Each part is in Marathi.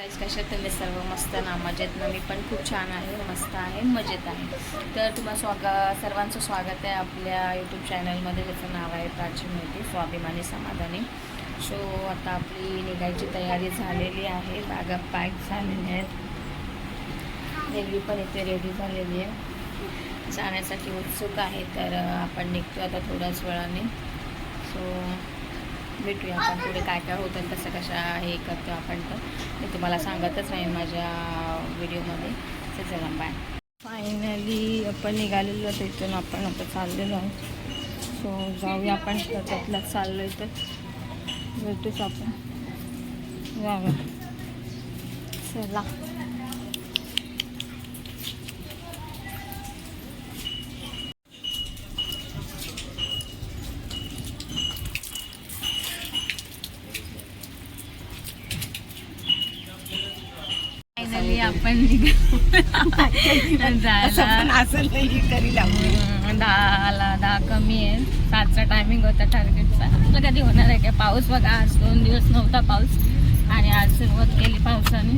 गाईज कशा तुम्ही सर्व मस्त ना मजेत ना? मी पण खूप छान आहे मस्त आहे मजेत आहे. तर तुम्हा स्वाग सर्वांचं स्वागत आहे आपल्या यूट्यूब चॅनलमध्ये ज्याचं नाव आहे प्राची माहिती स्वाभिमानी समाधानी. सो आता आपली निघायची तयारी झालेली आहे. बागा पॅक झालेल्या आहेत. रेल्वे पण इथे रेडी झालेली आहे. जाण्यासाठी उत्सुक आहे तर आपण निघतो आता थोड्याच वेळाने. सो भेटूया आपण पुढे काय काय होतं कसं कशा हे करतो आपण तर मी तुम्हाला सांगतच नाही माझ्या व्हिडिओमध्ये. तर चला बाय फायनली आपण निघालेलो आहोत इथून. आपण आता चाललेलो आहोत. सो जाऊया आपण. त्यातला चाललो आहे तर. भेटूच आपण. जाऊया. चला फायनली आपण दहाला दहा कमी आहे. सातचा टायमिंग होता टार्गेटचा आपलं कधी होणार आहे का पाऊस बघा आज दोन दिवस नव्हता पाऊस. आणि आज सुरुवात केली पावसाने.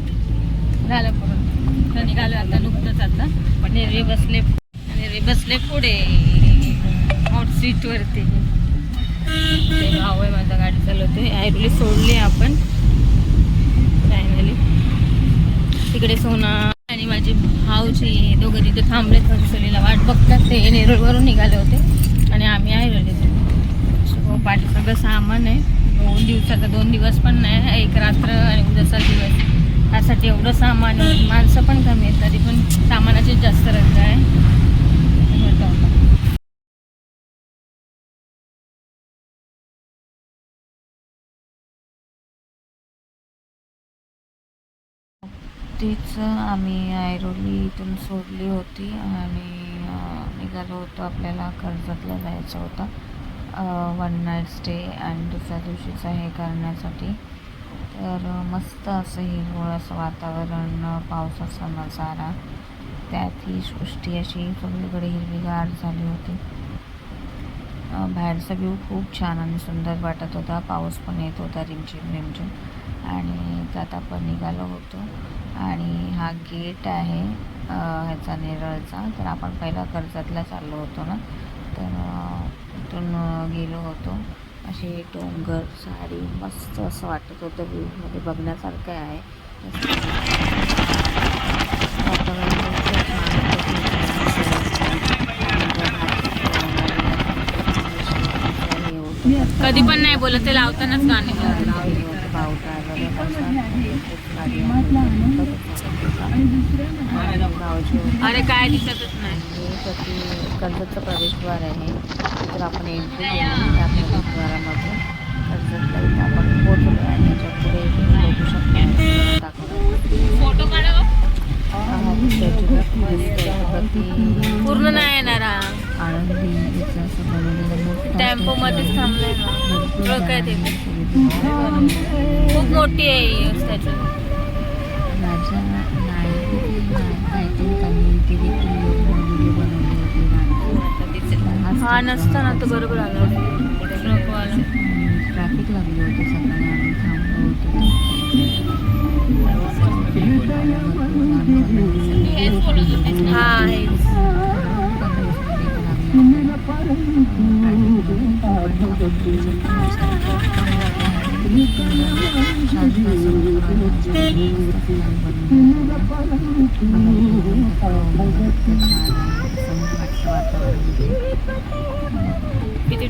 झालं पुढं. तर निघालो आता नुकतंच आता. पण रेल्वे बसले रेल्वे बसले पुढे. हॉट सीटवरती भाऊ आहे माझा गाडी चालवतोय. आयरली सोडली आपण फायनली तिकडे सोना आणि माझे भाऊजी दोघं तिथे थांबले हर्सुलीला वाट बघतात ते. नेरूळवरून निघाले होते. आणि आम्ही आहे सो हो, पाठी सगळं सामान आहे. दोन दिवसाचा दोन दिवस पण नाही एक रात्र आणि उद्याचा दिवस. त्यासाठी एवढं सामान माणसं पण कमी आहेत तरी पण सामानाची जास्त रद्द आहे. तीच आम्ही ऐरोली इथून सोडली होती आणि निघालो होतो आपल्याला कर्जतला जायचं होतं. वन नाईट स्टे आणि दुसऱ्या दिवशीचं हे करण्यासाठी. तर मस्त असं हिरवळ असं वातावरण पावसाचा नजारा. त्यात ही सृष्टी अशी सगळीकडे हिरवीगार झाली होती. बाहेरचा व्ह्यू खूप छान आणि सुंदर वाटत होता. पाऊस पण येत होता रिमझिम रिमझिम. आणि त्यात आपण निघालो होतो. आणि हा गेट आहे ह्याचा नेरळचा. तर आपण पहिला कर्जतला चाललो होतो ना. तर इथून गेलो होतो. असे डोंगर साडी मस्त असं वाटत होतं व्ह्यूमध्ये. बघण्यासारखं आहे. कधी पण नाही बोलत ते लावतानाच गाणे अरे काय दिसतच नाही. कर्जतचं प्रवेशद्वार आहे. तर आपण एंट्री त्या प्रवेशद्वारामधून कर्जतला इथं आपण पोहोचलो पुढे बघू शकता. फोटो पूर्ण नाही येणार आळंदी टेम्पो मध्येच थांबलाय. ना काय ते? खूप मोठी आहे स्टॅच्यू त्यांनी ती देखील व्हिडिओ बनवली होती हा नसताना तो बरोबर आला ट्रकवाला ट्रॅफिक लागली होती सकाळी आम्ही थांबलो होतो हा आहे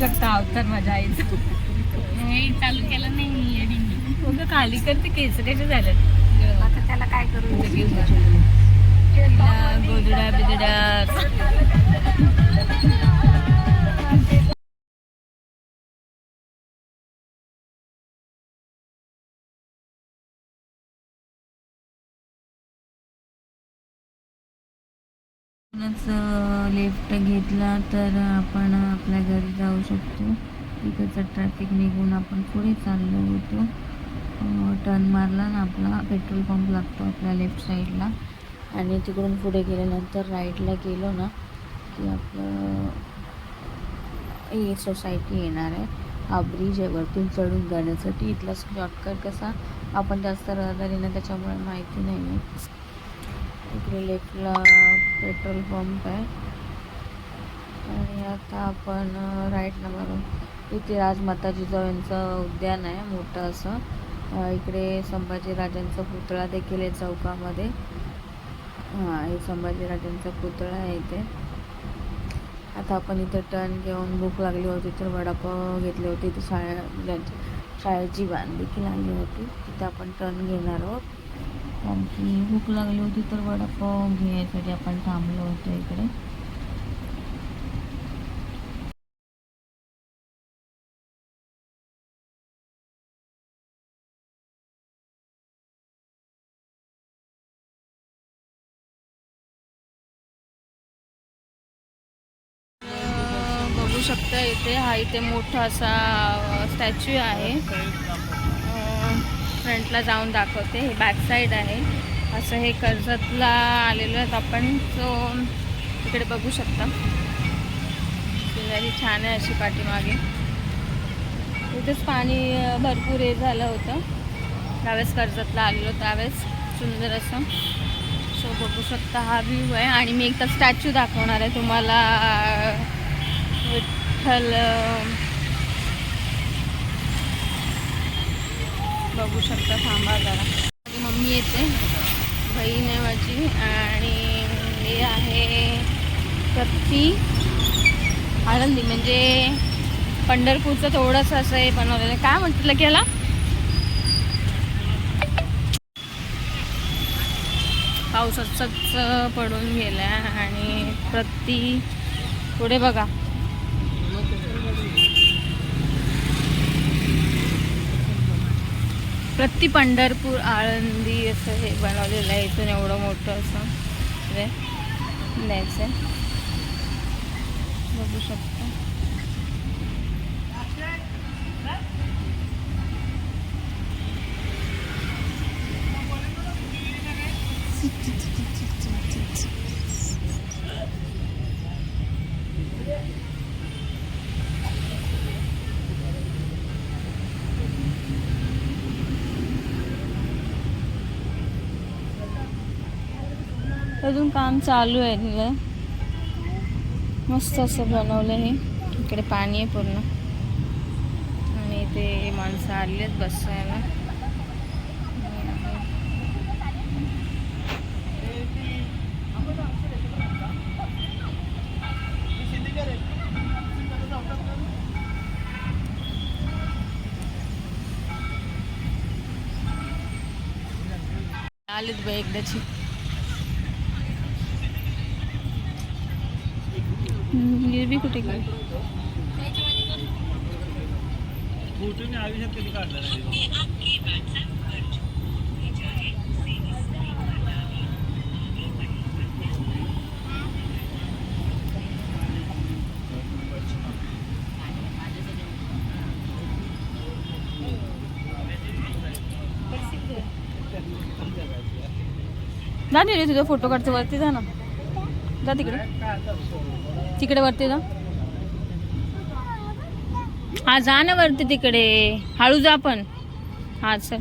शकता अवतार माझ्या आईचा. चालू केलं नाही बघ खाली करते केस कसे झाले आता त्याला काय करू? गोदड्या बिदड्या लिफ्ट घेतला तर आपण आपल्या घरी जाऊ शकतो. तिकडचं ट्रॅफिक निघून आपण पुढे चाललो होतो. टर्न मारला ना आपला पेट्रोल पंप लागतो आपल्या लेफ्ट साईडला आणि तिकडून पुढे गेल्यानंतर राईटला गेलो ना की आपलं ही सोसायटी येणार आहे. हा ब्रिज आहे वरतून चढून जाण्यासाठी. इथला शॉर्टकट कसा? आपण जास्त रहदारीनं त्याच्यामुळे माहिती नाही. आहे इकडे लेफ्टला पेट्रोल पंप आहे. आणि आता आपण राईटला मारून इथे राजमाता जिजाऊ यांचं उद्यान आहे मोठं असं. इकडे संभाजीराजांचा पुतळा देखील आहे चौकामध्ये. हां हे संभाजीराजांचा पुतळा आहे इथे. आता आपण इथे टर्न घेऊन भूक लागली होती तर वडापाव घेतले होते. इथे शाळा ज्यांची शाळेची वान देखील आली होती. तिथे आपण टर्न घेणार आहोत. कारण की भूक लागली होती तर वडापाव घेण्यासाठी आपण थांबलो होतो इकडे. बघू शकता इथे हा इथे मोठा असा स्टॅच्यू आहे. फ्रंटला जाऊन दाखवते. हे बॅक साईड आहे. असं हे कर्जतला आलेलो आहेत आपण. सो तिकडे बघू शकता. सिनरी छान आहे अशी पाठीमागे. इथेच पाणी भरपूर हे झालं होतं. त्यावेळेस कर्जतला आलेलो त्यावेळेस सुंदर असं. सो बघू शकता हा व्ह्यू आहे. आणि मी एकदा स्टॅच्यू दाखवणार आहे तुम्हाला विठ्ठल बघू शकता थांबा जरा. माझी मम्मी येते. बहीण आहे माझी आणि हे आहे प्रती आनंदी म्हणजे पंढरपूरचं थोडंसं असं हे बनवलेलं आहे. काय म्हटलं की याला पाऊस पडून गेला आणि प्रति पुढे बघा. प्रति पंढरपूर आळंदी असं हे बनवलेलं आहे इथून एवढं मोठं असं. हे द्यायचं बघू शकता. अजून काम चालू आहे तिथं. मस्त असं बनवलं हे. इकडे पाणी आहे पूर्ण. आणि इथे माणसं आली आहेत बसायला. आलीत बाई एकदाची. हम्म, गिरवी कुठे नाही जा रे तुझा फोटो काढतो वरती जा ना. जा तिकडे. तिकडे वरती जा हा जा ना वरती तिकडे. हळू जा पण. हा चल.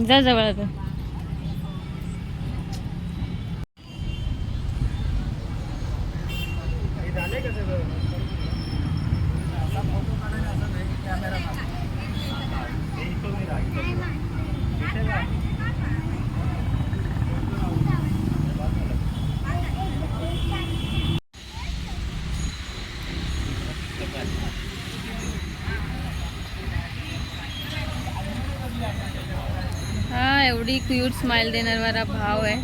जा जवळ आता झाले का सगळं असा फोटो काढायला असं नाही कॅमेरा एवढी क्यूट स्माइल देणारा भाव आहे.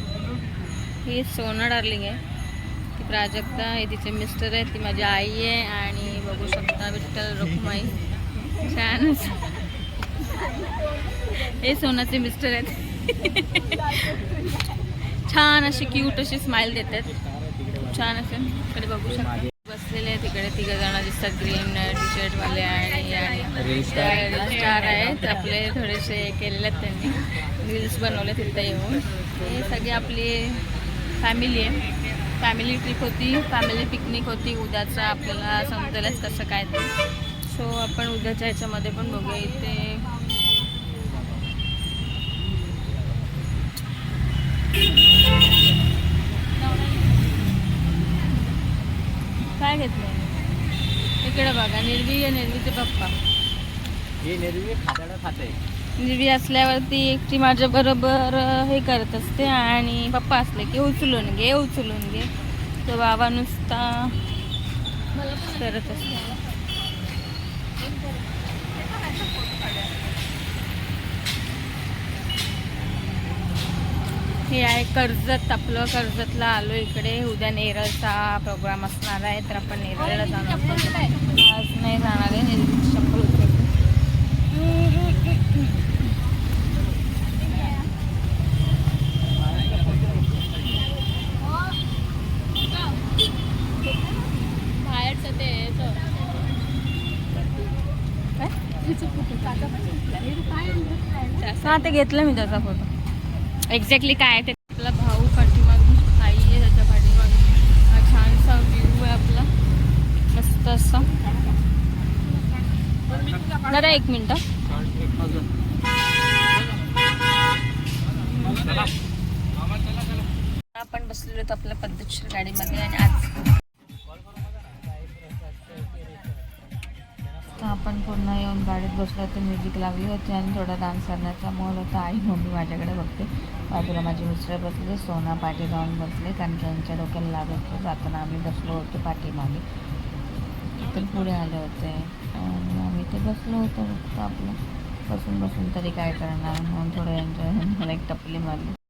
ही सोना डार्लिंग आहे. ती प्राजक्ता हे तिचे मिस्टर आहे ती माझी आई आहे आणि बघू शकता विठ्ठल रखुमाई छानच हे सोनाचे मिस्टर आहेत. छान अशी क्यूट अशी स्माइल देतात. छान असे. इकडे बघू शकता. बसलेले आहे तिकडे तिघ जण दिसतात ग्रीन टी शर्ट वाले आणि आणि स्टार आहेत. आपले थोडेसे केलेले आहेत त्यांनी. रील्स बनवले तिथं येऊन. हे सगळी आपली फॅमिली आहे. फॅमिली ट्रिप होती फॅमिली पिकनिक होती. उद्याचं आपल्याला समजेलच कसं काय ते. सो आपण उद्याच्या ह्याच्यामध्ये पण बघूया. इथे काय घेतलं इकडे बघा निर्वी आहे निर्वीचे पप्पा. हे निर्वी खाताडा खाते निर्वी असल्यावरती एकटी माझ्या बरोबर हे करत असते आणि पप्पा असले की उचलून घे उचलून घे. तो बाबा नुसता करत असते. हे आहे कर्जत आपलं कर्जतला आलो इकडे. उद्या नेरळचा प्रोग्राम असणार आहे तर आपण नेरळला जाणार आज नाही जाणार आहे चप्पल हा ते घेतलं मी त्याचा फोटो एक्झॅक्टली काय आहे ते? आपला भाऊ पाठीमागून आई आहे त्याच्या पाठीमागून. हा छानसा व्ह्यू आहे आपला. मस्त असा. दादा एक मिनटं. आपण बसलेलो होतो आपल्या पद्धतशीर गाडीमध्ये आणि आज तर आपण पुन्हा येऊन गाडीत बसलो तर म्युझिक लागली होती आणि थोडा डान्स करण्याचा मोल होता. आई मम्मी माझ्याकडे बघते. बाजूला माझे मिस्टर बसले सोना पाठी जाऊन बसले कारण की यांच्या डोक्याला लागत होतं. जाताना आम्ही बसलो होतो पाठीमागे. तर पुढे आले होते. आणि ते बसलो होतो फक्त आपलं. बसून बसून तरी काय करणार? म्हणून थोडं एन्जॉय मला एक टपली मारली.